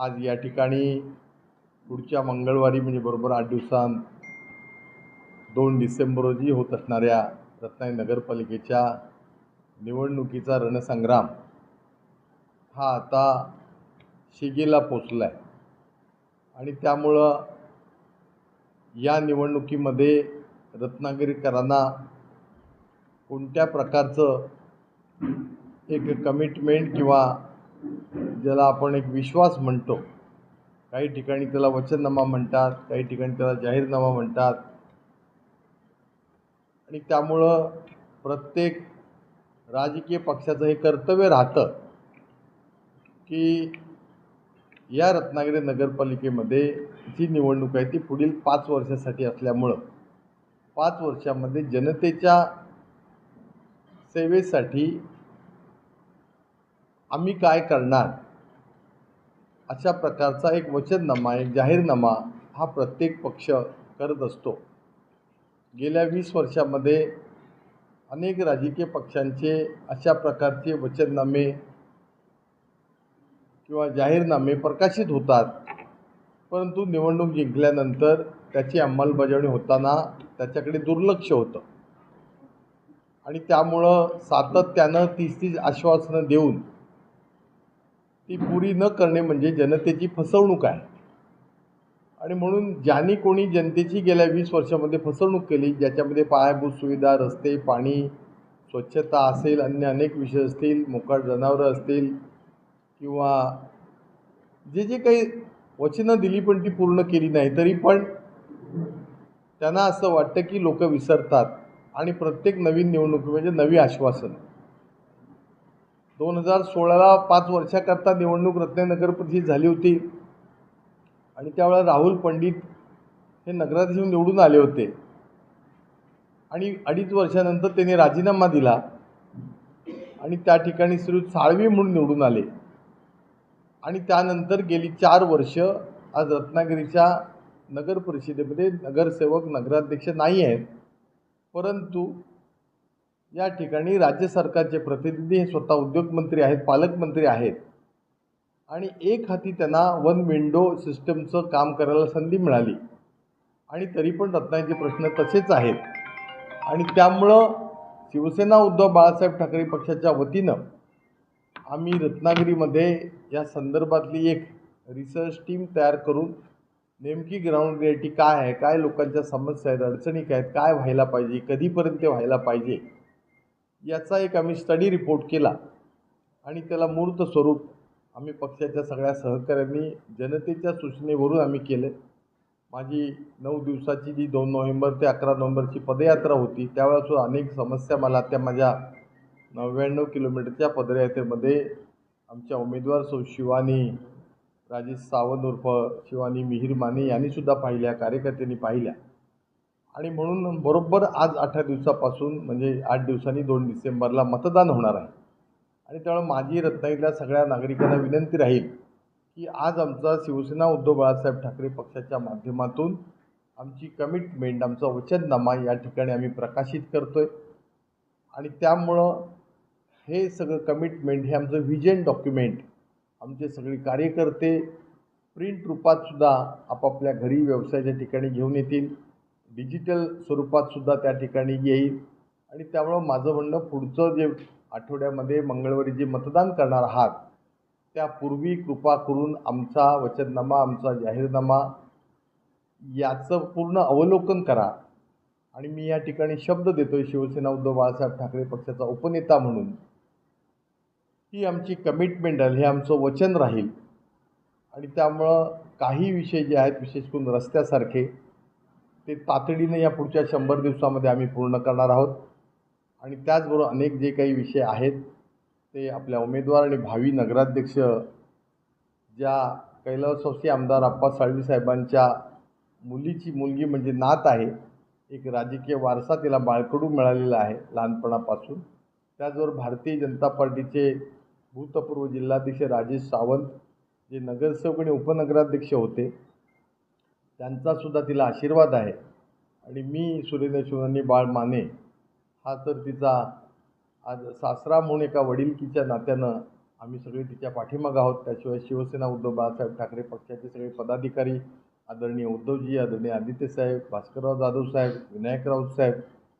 आज या ठिकाणी पुढच्या मंगळवारी म्हणजे बरोबर आठ दिवसांत दोन डिसेंबर रोजी होत असणाऱ्या रत्नागिरी नगरपालिकेच्या निवडणुकीचा रणसंग्राम हा आता शिगेला पोचला आहे आणि त्यामुळं या निवडणुकीमध्ये रत्नागिरीकरांना कोणत्या प्रकारचं एक कमिटमेंट किंवा ज्याला आपण एक विश्वास म्हणतो. काही ठिकाणी त्याला वचननामा म्हणतात काही ठिकाणी त्याला जाहीरनामा म्हणतात. आणि त्यामुळं प्रत्येक राजकीय पक्षाचं हे कर्तव्य राहतं की या रत्नागिरी नगरपालिकेमध्ये जी निवडणूक आहे ती पुढील पाच वर्षासाठी असल्यामुळं पाच वर्षामध्ये जनतेच्या सेवेसाठी आम्ही काय करणार? अशा प्रकारचा एक वचननामा एक जाहीरनामा हा प्रत्येक पक्ष करत असतो. गेल्या वीस वर्षामध्ये अनेक राजकीय पक्षांचे अशा प्रकारचे वचननामे किंवा जाहीरनामे प्रकाशित होतात. परंतु निवडणूक जिंकल्यानंतर त्याची अंमलबजावणी होताना त्याच्याकडे दुर्लक्ष होतं. आणि त्यामुळं सातत्यानं तीस तीस आश्वासनं देऊन ती पुरी न करणे म्हणजे जनतेची फसवणूक आहे. आणि म्हणून ज्यांनी कोणी जनतेची गेल्या वीस वर्षामध्ये फसवणूक केली ज्याच्यामध्ये पायाभूत सुविधा रस्ते पाणी स्वच्छता असेल अन्य अनेक विषय असतील मोकाट जनावरं असतील किंवा जे जे काही वचनं दिली पण ती पूर्ण केली नाही तरी पण त्यांना असं वाटतं की लोक विसरतात. आणि प्रत्येक नवीन निवडणूक म्हणजे नवी आश्वासन. दोन हजार सोळाला पाच वर्षाकरता निवडणूक रत्नागिरी परिषद झाली होती. आणि त्यावेळेला राहुल पंडित हे नगराध्यक्ष निवडून आले होते. आणि अडीच वर्षानंतर त्यांनी राजीनामा दिला. आणि त्या ठिकाणी श्री साळवी म्हणून निवडून आले. आणि त्यानंतर गेली चार वर्ष आज रत्नागिरीच्या नगर परिषदेमध्ये नगरसेवक नगराध्यक्ष नाही आहेत. परंतु या ठिकाणी राज्य सरकारचे प्रतिनिधी हे स्वतः उद्योगमंत्री आहेत पालकमंत्री आहेत. आणि एक हाती त्यांना वन विंडो सिस्टमचं काम करायला संधी मिळाली. आणि तरी पण रत्नागिरीचे प्रश्न तसेच आहेत. आणि त्यामुळं शिवसेना उद्धव बाळासाहेब ठाकरे पक्षाच्या वतीनं आम्ही रत्नागिरीमध्ये या संदर्भातली एक रिसर्च टीम तयार करून नेमकी ग्राउंड रियालिटी काय आहे काय लोकांच्या समस्या आहेत अडचणी काय आहेत काय व्हायला पाहिजे कधीपर्यंत व्हायला पाहिजे याचा एक आम्ही स्टडी रिपोर्ट केला. आणि त्याला मूर्त स्वरूप आम्ही पक्षाच्या सगळ्या सहकाऱ्यांनी जनतेच्या सूचनेवरून आम्ही केले. माझी नऊ दिवसाची जी दोन नोव्हेंबर ते अकरा नोव्हेंबरची पदयात्रा होती त्यावेळेसुद्धा अनेक समस्या मला त्या माझ्या नव्याण्णव किलोमीटरच्या पदयात्रेमध्ये आमच्या उमेदवार सौ शिवानी राजेश सावंत उर्फ शिवानी मिहीर माने यांनीसुद्धा पाहिल्या कार्यकर्त्यांनी पाहिल्या. आणि म्हणून बरोबर आज अठरा दिवसापासून म्हणजे आठ दिवसांनी दोन डिसेंबरला मतदान होणार आहे. आणि त्यामुळे माझी रत्नागिरीतल्या सगळ्या नागरिकांना विनंती राहील की आज आमचा शिवसेना उद्धव बाळासाहेब ठाकरे पक्षाच्या माध्यमातून आमची कमिटमेंट आमचा वचननामा या ठिकाणी आम्ही प्रकाशित करतो आहे आणि त्यामुळं हे सगळं कमिटमेंट हे आमचं व्हिजन डॉक्युमेंट आमचे सगळे कार्यकर्ते प्रिंट रूपातसुद्धा आपापल्या घरी व्यवसायाच्या ठिकाणी घेऊन येतील. डिजिटल स्वरूपातसुद्धा त्या ठिकाणी येईल. आणि त्यामुळं माझं म्हणणं पुढचं जे आठवड्यामध्ये मंगळवारी जे मतदान करणार आहात त्यापूर्वी कृपा करून आमचा वचननामा आमचा जाहीरनामा याचं पूर्ण अवलोकन करा. आणि मी या ठिकाणी शब्द देतो आहे शिवसेना उद्धव बाळासाहेब ठाकरे पक्षाचा उपनेता म्हणून. ही आमची कमिटमेंट राहील हे आमचं वचन राहील. आणि त्यामुळं काही विषय जे आहेत विशेष करून रस्त्यासारखे ते तातडीनं या पुढच्या शंभर दिवसामध्ये आम्ही पूर्ण करणार आहोत. आणि त्याचबरोबर अनेक जे काही विषय आहेत ते आपल्या उमेदवार आणि भावी नगराध्यक्ष ज्या कैलासवासी आमदार अप्पा साळवी साहेबांच्या मुलीची मुलगी म्हणजे नात आहे एक राजकीय वारसा तिला बाळकडू मिळालेला आहे लहानपणापासून. त्याचबरोबर भारतीय जनता पार्टीचे भूतपूर्व जिल्हाध्यक्ष राजेश सावंत जे नगरसेवक आणि उपनगराध्यक्ष होते त्यांचासुद्धा तिला आशीर्वाद आहे. आणि मी सुरेंद्र शिवरांनी बाळ माने हा तर तिचा आज सासरा म्हणून एका वडिलकीच्या नात्यानं आम्ही सगळे तिच्या पाठीमागं आहोत. त्याशिवाय शिवसेना उद्धव बाळासाहेब ठाकरे पक्षाचे सगळे पदाधिकारी आदरणीय उद्धवजी आदरणीय आदित्यसाहेब भास्करराव जाधव साहेब विनायकराव साहेब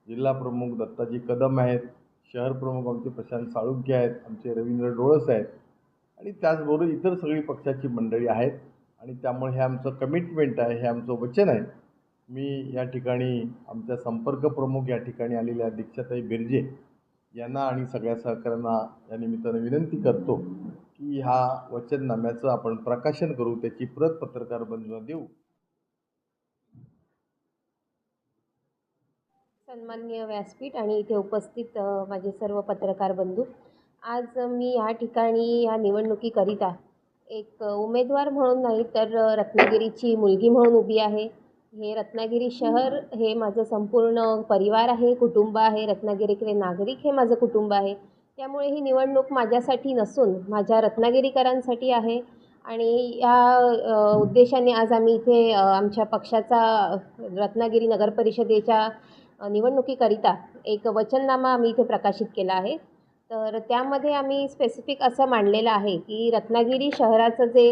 जिल्हा प्रमुख दत्ताजी कदम आहेत शहर प्रमुख आमचे प्रशांत साळुंके आहेत आमचे रवींद्र डोळस आहेत. आणि त्याचबरोबर इतर सगळी पक्षाची मंडळी आहेत. आणि त्यामुळे हे आमचं कमिटमेंट आहे हे आमचं वचन आहे. मी या ठिकाणी आमच्या संपर्क प्रमुख या ठिकाणी आलेल्या दीक्षाताई बिर्जे यांना आणि सगळ्या सहकाऱ्यांना या निमित्तानं विनंती करतो की ह्या वचननाम्याचं आपण प्रकाशन करू त्याची प्रत पत्रकार बंधूंना देऊ. सन्माननीय व्यासपीठ आणि इथे उपस्थित माझे सर्व पत्रकार बंधू आज मी या ठिकाणी या निवडणुकीकरिता एक उमेदवार म्हणून नाही तर रत्नागिरीची मुलगी म्हणून उभी आहे. हे रत्नागिरी शहर हे माझं संपूर्ण परिवार आहे कुटुंब आहे. रत्नागिरीकडे नागरिक हे माझं कुटुंब आहे. त्यामुळे ही निवडणूक माझ्यासाठी नसून माझ्या रत्नागिरीकरांसाठी आहे. आणि या उद्देशाने आज आम्ही इथे आमच्या पक्षाचा रत्नागिरी नगर परिषदेच्या निवडणुकीकरिता एक वचननामा आम्ही इथे प्रकाशित केला आहे. तर त्यामध्ये आम्ही स्पेसिफिक असं मांडलेलं आहे की रत्नागिरी शहराचं जे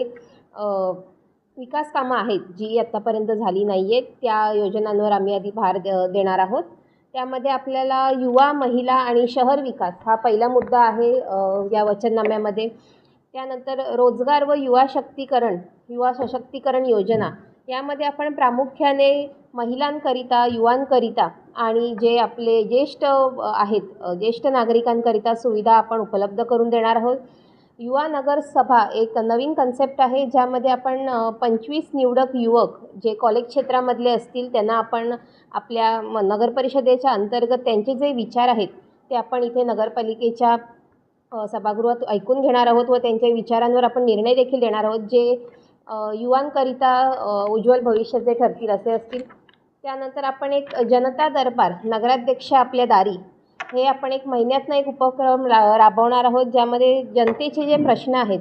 विकास कामं आहेत जी आत्तापर्यंत झाली नाही आहेत त्या योजनांवर आम्ही आधी भार द देणार आहोत. त्यामध्ये आपल्याला युवा महिला आणि शहर विकास हा पहिला मुद्दा आहे या वचननाम्यामध्ये. त्यानंतर रोजगार व युवा शक्तीकरण युवा सशक्तीकरण योजना यामध्ये आपण प्रामुख्याने महिलांकरिता युवांकरिता आणि जे आपले ज्येष्ठ आहेत ज्येष्ठ नागरिकांकरिता सुविधा आपण उपलब्ध करून देणार आहोत. युवा नगरसभा एक नवीन कन्सेप्ट आहे ज्यामध्ये आपण पंचवीस निवडक युवक जे कॉलेज क्षेत्रामधले असतील त्यांना आपण आपल्या म नगरपरिषदेच्या अंतर्गत त्यांचे जे विचार आहेत ते आपण इथे नगरपालिकेच्या सभागृहात ऐकून घेणार आहोत व त्यांच्या विचारांवर आपण निर्णय देखील देणार आहोत जे युवांकरिता अ, उज्ज्वल भविष्याचे ठरतील असे असतील. त्यानंतर आपण एक जनता दरबार नगराध्यक्ष आपल्या दारी हे आपण एक महिन्यातनं एक उपक्रम रा राबवणार आहोत ज्यामध्ये जनतेचे जे प्रश्न आहेत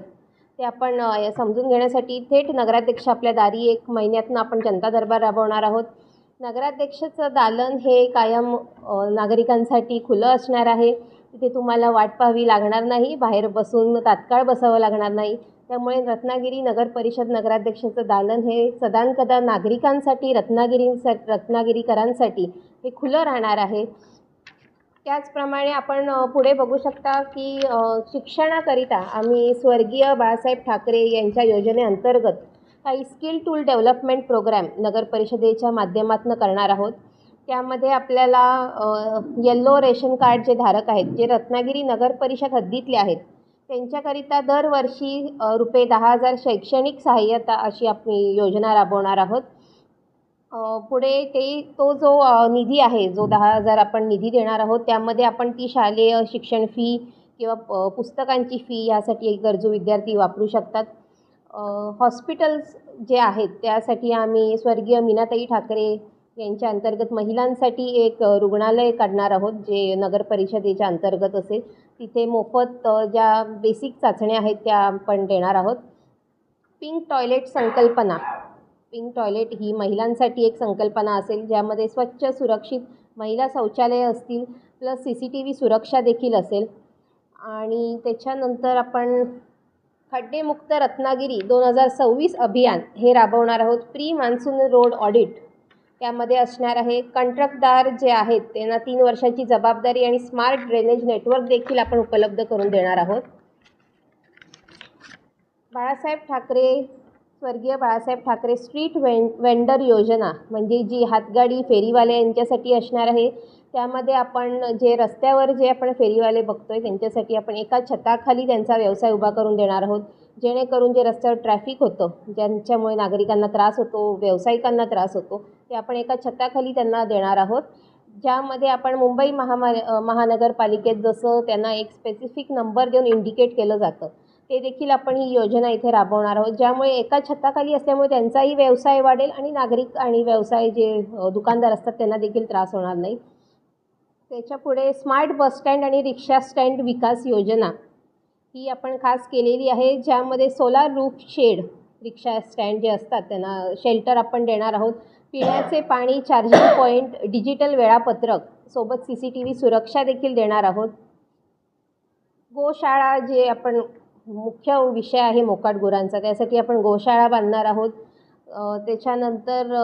ते आपण समजून घेण्यासाठी थेट नगराध्यक्ष आपल्या दारी एक महिन्यातनं आपण जनता दरबार राबवणार आहोत. नगराध्यक्षचं दालन हे कायम नागरिकांसाठी खुलं असणार आहे. तिथे तुम्हाला वाट पाहावी लागणार नाही बाहेर बसून तात्काळ बसावं लागणार नाही. त्यामुळे रत्नागिरी नगर परिषद नगराध्यक्षाचं दालन हे सदानकदा नागरिकांसाठी रत्नागिरींसा रत्नागिरीकरांसाठी हे खुलं राहणार आहे. त्याचप्रमाणे आपण पुढे बघू शकता की शिक्षणाकरिता आम्ही स्वर्गीय बाळासाहेब ठाकरे यांच्या योजनेअंतर्गत काही स्किल टूल डेव्हलपमेंट प्रोग्रॅम नगर परिषदेच्या माध्यमातून करणार आहोत. त्यामध्ये आपल्याला येल्लो रेशन कार्ड जे धारक आहेत जे रत्नागिरी नगर परिषद हद्दीतले आहेत त्यांच्याकरिता दरवर्षी रुपये दहा हजार शैक्षणिक सहाय्यता अशी आपली योजना राबवणार आहोत. पुढे ते तो जो निधी आहे जो दहा हजार आपण निधी देणार आहोत त्यामध्ये आपण ती शालेय शिक्षण फी किंवा पुस्तकांची फी यासाठी गरजू विद्यार्थी वापरू शकतात. हॉस्पिटल्स जे आहेत त्यासाठी आम्ही स्वर्गीय मीनाताई ठाकरे यांच्या अंतर्गत महिलांसाठी एक रुग्णालय काढणार आहोत जे नगर परिषदेच्या अंतर्गत असेल. तिथे मोफत ज्या बेसिक चाचण्या आहेत त्या आपण देणार आहोत. पिंक टॉयलेट संकल्पना. पिंक टॉयलेट ही महिलांसाठी एक संकल्पना असेल ज्यामध्ये स्वच्छ सुरक्षित महिला शौचालय असतील plus C C T V सुरक्षा देखील असेल. आणि त्याच्यानंतर आपण खड्डेमुक्त रत्नागिरी दोन हजार सव्वीस अभियान हे राबवणार आहोत. Pre monsoon road audit. त्यामध्ये असणार आहे कंत्राटदार जे आहेत त्यांना तीन वर्षाची जबाबदारी आणि स्मार्ट ड्रेनेज नेटवर्क देखील आपण उपलब्ध करून देणार आहोत. बाळासाहेब ठाकरे स्वर्गीय बाळासाहेब ठाकरे स्ट्रीट वें वेंडर योजना म्हणजे जी हातगाडी फेरीवाले यांच्यासाठी असणार आहे त्यामध्ये आपण जे रस्त्यावर जे आपण फेरीवाले बघतो आहे त्यांच्यासाठी आपण एका छताखाली त्यांचा व्यवसाय उभा करून देणार आहोत जेणेकरून जे रस्त्यावर ट्रॅफिक होतं ज्यांच्यामुळे नागरिकांना त्रास होतो व्यावसायिकांना त्रास होतो ते आपण एका छताखाली त्यांना देणार आहोत. ज्यामध्ये आपण मुंबई महामा महानगरपालिकेत जसं त्यांना एक स्पेसिफिक नंबर देऊन इंडिकेट केलं जातं ते देखील आपण ही योजना इथे राबवणार आहोत. ज्यामुळे एका छताखाली असल्यामुळे त्यांचाही व्यवसाय वाढेल आणि नागरिक आणि व्यवसाय जे दुकानदार असतात त्यांना देखील त्रास होणार नाही. त्याच्यापुढे स्मार्ट बसस्टँड आणि रिक्षा स्टँड विकास योजना ही आपण खास केलेली आहे ज्यामध्ये solar roof shed rickshaw stand जे असतात त्यांना शेल्टर आपण देणार आहोत. पिण्याचे पाणी चार्जिंग पॉईंट डिजिटल वेळापत्रक सोबत सी सी टी व्ही सुरक्षा देखील देणार आहोत. गोशाळा जे आपण मुख्य विषय आहे मोकाट गुरांचा त्यासाठी आपण गोशाळा बांधणार आहोत. त्याच्यानंतर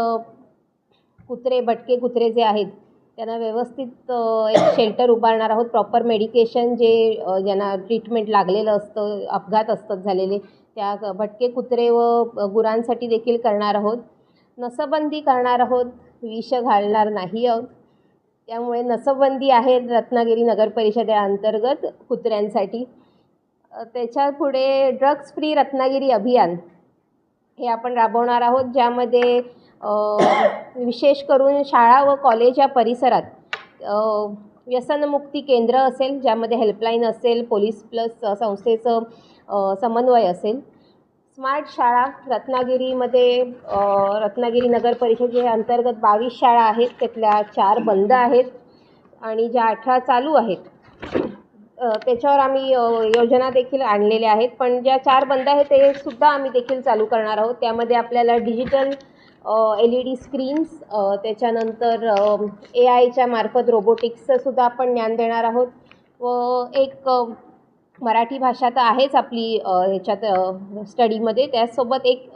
कुत्रे भटके कुत्रे जे आहेत त्यांना व्यवस्थित एक शेल्टर उभारणार आहोत. प्रॉपर मेडिकेशन जे ज्यांना ट्रीटमेंट लागलेलं असतं अपघात असतात झालेले त्या भटके कुत्रे व गुरांसाठी देखील करणार आहोत. नसबंदी करणार आहोत विष घालणार नाही आहोत. त्यामुळे नसबंदी आहे रत्नागिरी नगर परिषदेअंतर्गत कुत्र्यांसाठी. त्याच्या पुढे ड्रग्ज फ्री रत्नागिरी अभियान हे आपण राबवणार आहोत ज्यामध्ये विशेष करून शाळा व कॉलेज या परिसरात व्यसनमुक्ती केंद्र असेल ज्यामध्ये हेल्पलाईन असेल पोलीस प्लस संस्थेचं समन्वय असेल. स्मार्ट शाळा रत्नागिरीमध्ये रत्नागिरी नगर परिषदे अंतर्गत बावीस शाळा आहेत. त्यातल्या चार बंद आहेत आणि ज्या अठरा चालू आहेत त्याच्यावर आम्ही योजना देखील आणलेल्या आहेत. पण ज्या चार बंद आहेत ते सुद्धा आम्ही देखील चालू करणार आहोत. त्यामध्ये आपल्याला digital L E D screens त्याच्यानंतर ए आयच्या मार्फत रोबोटिक्सचं सुद्धा आपण ज्ञान देणार आहोत. व एक मराठी भाषा तर आहेच आपली ह्याच्यात स्टडीमध्ये त्याचसोबत एक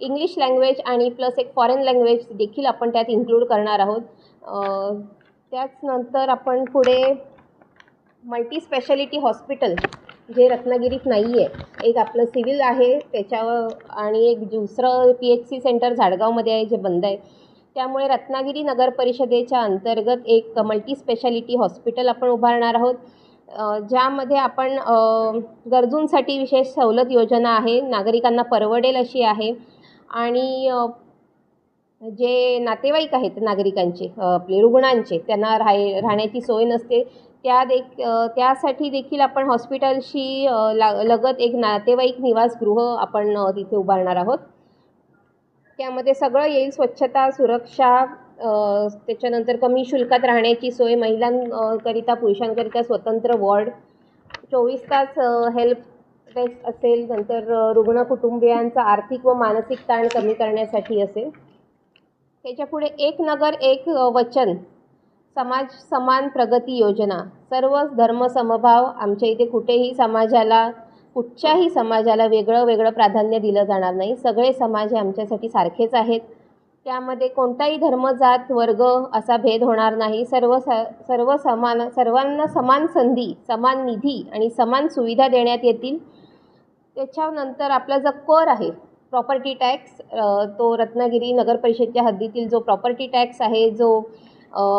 इंग्लिश लँग्वेज आणि प्लस एक फॉरेन लँग्वेज देखील आपण त्यात इन्क्लूड करणार आहोत. त्याचनंतर आपण पुढे मल्टी स्पेशालिटी हॉस्पिटल जे रत्नागिरीत नाही आहे एक आपलं सिव्हिल आहे त्याच्यावर आणि एक दुसरं पी एच सी सेंटर झाडगावमध्ये आहे जे बंद आहे. त्यामुळे रत्नागिरी नगर परिषदेच्या अंतर्गत एक मल्टी स्पेशालिटी हॉस्पिटल आपण उभारणार आहोत. ज्यामध्ये आपण गरजूंसाठी विशेष सवलत योजना आहे नागरिकांना परवडेल अशी आहे आणि जे नातेवाईक आहेत नागरिकांचे आपले रुग्णांचे त्यांना राहाय राहण्याची सोय नसते त्या देख त्यासाठी देखील आपण हॉस्पिटलशी ला लगत एक नातेवाईक निवासगृह आपण तिथे उभारणार आहोत. त्यामध्ये सगळं येईल स्वच्छता सुरक्षा त्याच्यानंतर कमी शुल्कात राहण्याची सोय महिलांकरिता पुरुषांकरिता स्वतंत्र वॉर्ड. चोवीस तास हेल्प डेस्क असेल नंतर रुग्ण कुटुंबियांचा आर्थिक व मानसिक ताण कमी करण्यासाठी असेल. त्याच्यापुढे एक नगर एक वचन. समाज समान प्रगती योजना. सर्व धर्म समभाव आमच्या इथे कुठेही समाजाला कुठच्याही समाजाला वेगळं वेगळं प्राधान्य दिलं जाणार नाही. सगळे समाज हे आमच्यासाठी सारखेच आहेत. त्यामध्ये कोणताही धर्म जात वर्ग असा भेद होणार नाही. सर्व स सर्व समान सर्वांना समान संधी समान निधी आणि समान सुविधा देण्यात येतील. त्याच्यानंतर आपला जो कर आहे प्रॉपर्टी टॅक्स तो रत्नागिरी नगर परिषदच्या हद्दीतील जो प्रॉपर्टी टॅक्स आहे जो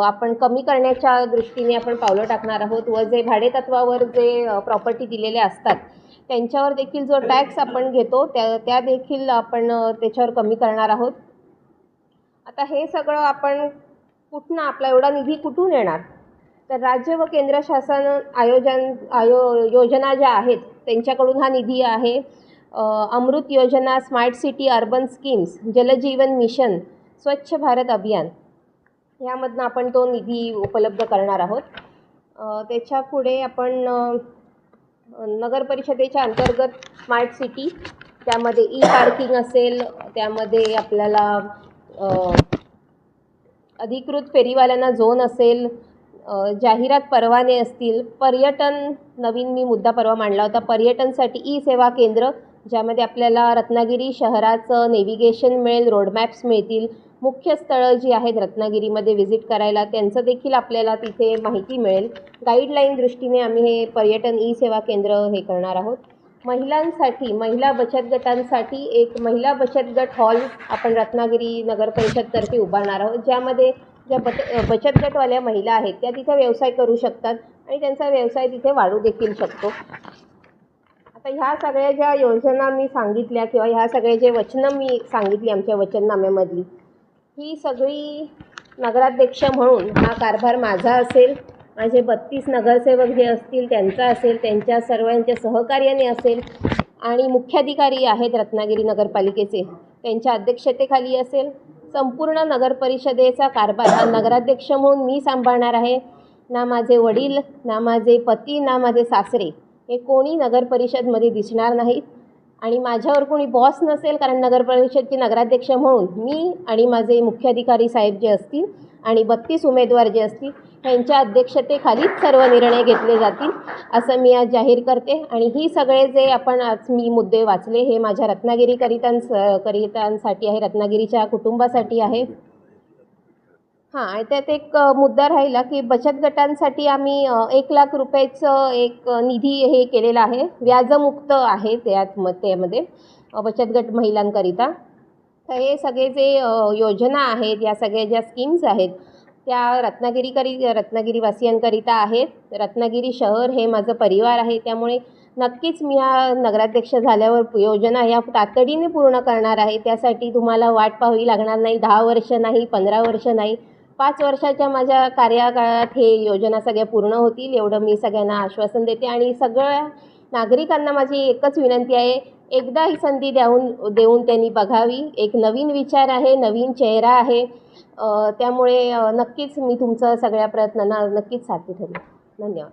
आपण कमी करण्याच्या दृष्टीने आपण पावलं टाकणार आहोत व जे भाडेतत्वावर जे प्रॉपर्टी दिलेल्या असतात त्यांच्यावर देखील जो टॅक्स आपण घेतो त्या त्या देखील आपण त्याच्यावर कमी करणार आहोत. आता हे सगळं आपण कुठनं आपला एवढा निधी कुठून येणार? तर राज्य व केंद्र शासन आयोजन आयो योजना ज्या आहेत त्यांच्याकडून हा निधी आहे. अमृत योजना smart city urban schemes Jaljeevan mission Swachh Bharat Abhiyan ह्यामधनं आपण तो निधी उपलब्ध करणार आहोत. त्याच्या पुढे आपण नगरपरिषदेच्या नगर परिषदेच्या अंतर्गत स्मार्ट सिटी त्यामध्ये ई पार्किंग असेल त्यामध्ये आपल्याला अधिकृत फेरीवाल्यांना झोन असेल जाहिरात परवाने असतील पर्यटन नवीन मी मुद्दा परवा मांडला होता पर्यटनसाठी ई सेवा केंद्र ज्यामध्ये आपल्याला रत्नागिरी शहराचं नेव्हिगेशन मिळेल रोडमॅप्स मिळतील मुख्य स्थळं जी आहेत रत्नागिरीमध्ये व्हिजिट करायला त्यांचं देखील आपल्याला तिथे माहिती मिळेल. गाईडलाईन दृष्टीने आम्ही हे पर्यटन ई सेवा केंद्र हे करणार आहोत. महिलांसाठी महिला बचत गटांसाठी एक महिला बचत गट हॉल आपण रत्नागिरी नगर परिषदतर्फे उभारणार आहोत ज्यामध्ये ज्या बच बचत गटवाल्या महिला आहेत त्या तिथे व्यवसाय करू शकतात आणि त्यांचा व्यवसाय तिथे वाढू देखील शकतो. आता ह्या सगळ्या ज्या योजना मी सांगितल्या किंवा ह्या सगळे जे वचनं मी सांगितली आमच्या वचननाम्यामधली ही सगळी नगराध्यक्ष म्हणून हा कारभार माझा असेल. माझे बत्तीस नगरसेवक जे असतील त्यांचा असेल त्यांच्या सर्वांच्या सहकार्याने असेल आणि मुख्याधिकारी आहेत रत्नागिरी नगरपालिकेचे त्यांच्या अध्यक्षतेखाली असेल. संपूर्ण नगर परिषदेचा कारभार हा नगराध्यक्ष म्हणून मी सांभाळणार आहे. ना माझे वडील ना माझे पती ना माझे सासरे हे कोणी नगर परिषदमध्ये दिसणार नाहीत. आणि माझ्यावर कोणी बॉस नसेल कारण नगर परिषदची नगराध्यक्ष म्हणून मी आणि माझे मुख्याधिकारी साहेब जे असतील आणि बत्तीस उमेदवार जे असतील त्यांच्या अध्यक्षतेखालीच सर्व निर्णय घेतले जातील असं मी आज जाहीर करते. आणि ही सगळे जे आपण आज मी मुद्दे वाचले हे माझ्या रत्नागिरीकरितांस करितांसाठी आहे रत्नागिरीच्या कुटुंबासाठी आहे. हां आणि त्यात एक मुद्दा राहिला की बचत गटांसाठी आम्ही एक लाख रुपयाचं एक निधी हे केलेला आहे. व्याजमुक्त आहे त्यात म त्यामध्ये बचत गट महिलांकरिता. तर हे सगळे जे योजना आहेत या सगळ्या ज्या स्कीम्स आहेत त्या रत्नागिरीकरी रत्नागिरीवासियांकरिता आहेत. रत्नागिरी शहर हे माझं परिवार आहे त्यामुळे नक्कीच मी या नगराध्यक्ष झाल्यावर योजना या तातडीने पूर्ण करणार आहे. त्यासाठी तुम्हाला वाट पाहावी लागणार नाही. दहा वर्ष नाही पंधरा वर्ष नाही. पाच वर्षाच्या माझ्या कार्यकाळात हे योजना सगळ्या पूर्ण होतील एवढं मी सगळ्यांना आश्वासन देते आणि सगळ्या नागरिकांना माझी एकच विनंती आहे एकदा ही संधी द्याऊन देऊन त्यांनी बघावी. एक नवीन विचार आहे नवीन चेहरा आहे. त्यामुळे नक्कीच मी तुमचं सगळ्या प्रयत्नांना नक्कीच साथी ठरेल धन्यवाद.